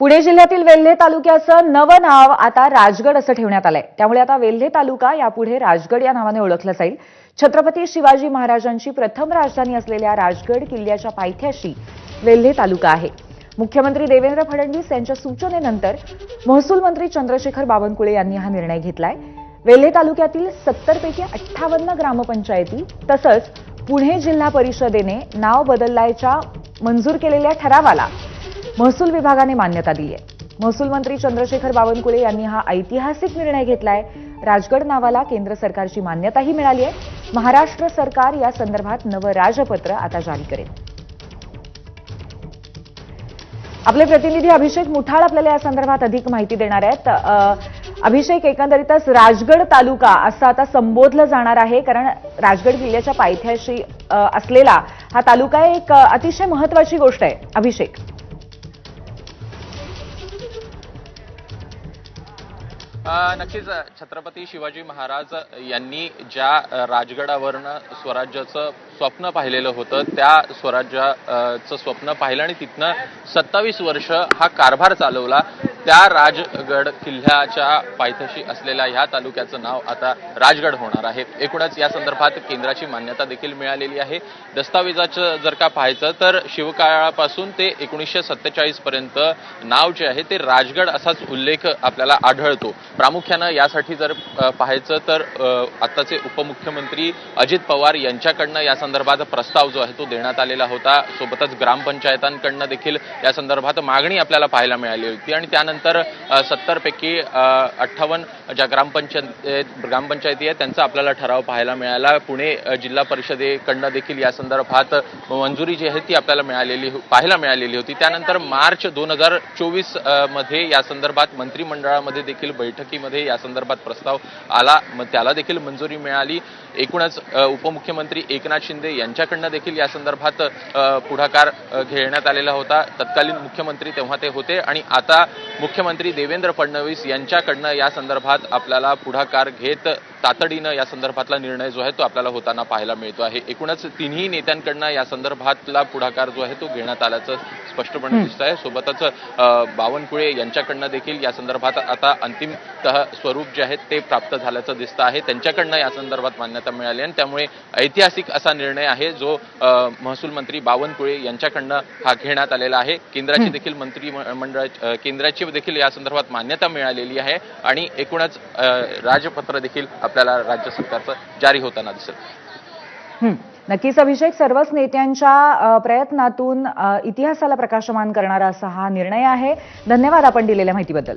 पुणे जिल्ह्यातील वेल्हे तालुक्याचं नवं नाव आता राजगड असं ठेवण्यात आलंय. त्यामुळे आता वेल्हे तालुका यापुढे राजगड या नावाने ओळखला जाईल. छत्रपती शिवाजी महाराजांची प्रथम राजधानी असलेल्या राजगड किल्ल्याच्या पायथ्याशी वेल्हे तालुका आहे. मुख्यमंत्री देवेंद्र फडणवीस यांच्या सूचनेनंतर महसूल मंत्री चंद्रशेखर बावनकुळे यांनी हा निर्णय घेतलाय. वेल्हे तालुक्यातील सत्तरपैकी अठ्ठावन्न ग्रामपंचायती तसंच पुणे जिल्हा परिषदेने नाव बदलायच्या मंजूर केलेल्या ठरावाला महसूल विभागाने मान्यता दिली आहे. महसूल मंत्री चंद्रशेखर बावनकुळे यांनी हा ऐतिहासिक निर्णय घेतलाय. राजगड नावाला केंद्र सरकारची मान्यताही मिळाली आहे. महाराष्ट्र सरकार या संदर्भात नवं राजपत्र आता जारी करेल. आपले प्रतिनिधी अभिषेक मुठाळ आपल्याला या संदर्भात अधिक माहिती देणार आहेत. अभिषेक एकंदरीतच राजगड तालुका असं आता संबोधलं जाणार आहे कारण राजगड किल्ल्याच्या पायथ्याशी असलेला हा तालुका एक अतिशय महत्वाची गोष्ट आहे. अभिषेक. नक्कीच छत्रपती शिवाजी महाराज यांनी ज्या राजगडावरनं स्वराज्याचं स्वप्न पाहिलेलं होतं त्या स्वराज्याचं स्वप्न पाहिलं आणि तिथनं सत्तावीस वर्ष हा कारभार चालवला. त्या राजगड किल्ल्याच्या पायथ्याशी असलेल्या ह्या तालुक्याचं नाव आता राजगड होणार आहे. एकूणच या संदर्भात केंद्राची मान्यता देखील मिळालेली आहे. दस्तावेजाचं जर का पाहायचं तर शिवकाळापासून ते एकोणीसशे सत्तेचाळीस पर्यंत नाव जे आहे ते राजगड असाच उल्लेख आपल्याला आढळतो. प्रामुख्यानं यासाठी जर पाहायचं तर आत्ताचे उपमुख्यमंत्री अजित पवार यांच्याकडनं या संदर्भात प्रस्ताव जो आहे तो देण्यात आलेला होता. सोबतच ग्रामपंचायतांकडनं देखील या संदर्भात मागणी आपल्याला पाहायला मिळाली होती. आणि त्यानंतर त्यानंतर सत्तरपैकी अठ्ठावन्न ज्या ग्रामपंचायत ग्रामपंचायती आहेत त्यांचा आपल्याला ठराव पाहायला मिळाला. पुणे जिल्हा परिषदेकडनं देखील या संदर्भात मंजुरी जी आहे ती आपल्याला मिळालेली हो, पाहायला मिळालेली होती. त्यानंतर मार्च दोन हजार चोवीसमध्ये या संदर्भात मंत्रिमंडळामध्ये देखील बैठकीमध्ये या संदर्भात प्रस्ताव आला. मग त्याला देखील मंजुरी मिळाली. एकूणच उपमुख्यमंत्री एकनाथ शिंदे यांच्याकडनं देखील या संदर्भात पुढाकार घेण्यात आलेला होता. तत्कालीन मुख्यमंत्री तेव्हा ते होते. आणि आता मुख्यमंत्री देवेंद्र फडणवीस यांच्याकडनं या संदर्भात आपल्याला पुढाकार घेत तातडीनं या संदर्भातला निर्णय जो आहे तो आपल्याला होताना पाहायला मिळतो आहे. एकूणच तिन्ही नेत्यांकडनं या संदर्भातला पुढाकार जो आहे तो घेण्यात आल्याचं स्पष्टपणे दिसत आहे सोबतच बावनकुळे यांच्याकडनं देखील या संदर्भात आता अंतिमतः स्वरूप जे आहे ते प्राप्त झाल्याचं दिसतं आहे. त्यांच्याकडनं या संदर्भात मान्यता मिळाली आणि त्यामुळे ऐतिहासिक असा निर्णय आहे जो महसूल मंत्री बावनकुळे यांच्याकडनं हा घेण्यात आलेला आहे. केंद्राची देखील मंत्री मंडळ अ, केंद्राची देखील या संदर्भात मान्यता मिळालेली आहे आणि एकूणच राजपत्र देखील आपल्याला राज्य सरकारचं जारी होताना दिसेल. नक्कीच अभिषेक सर्वच नेत्यांच्या प्रयत्नातून इतिहासाला प्रकाशमान करणारा असा हा निर्णय आहे. धन्यवाद आपण दिलेल्या माहितीबद्दल.